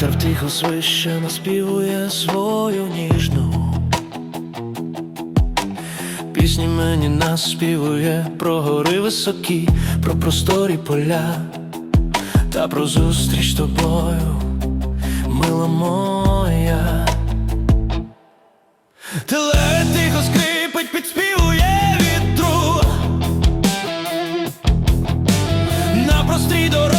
голос вище наспівує свою ніжну. Пісні мені наспівує про гори високі, про просторі поля та про зустріч тобою, мила моя. Теле тихо скрипить, підспівує вітру. На простій дорозі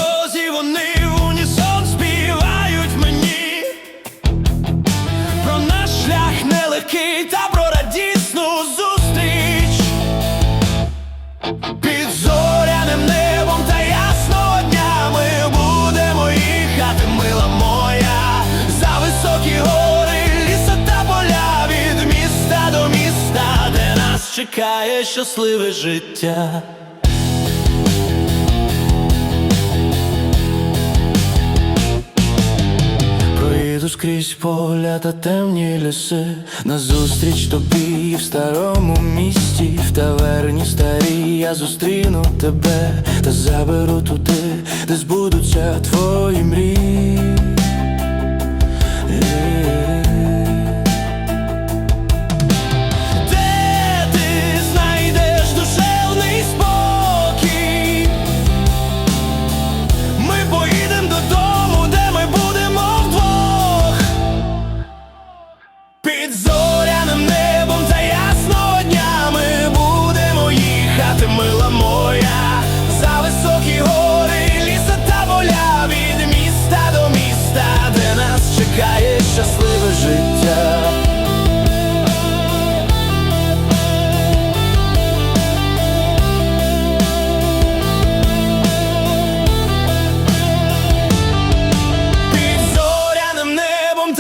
чекає щасливе життя. Проїду скрізь поля та темні ліси Назустріч тобі в старому місті, в таверні старій я зустріну тебе та заберу туди, де збудуться твої мрії.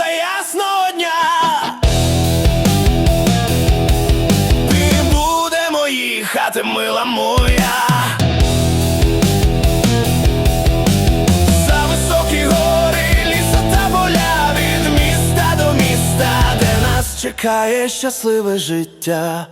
Небом ясного дня. Ми будемо їхати, мила моя. За високі гори, ліса та поля Від міста до міста, де нас чекає щасливе життя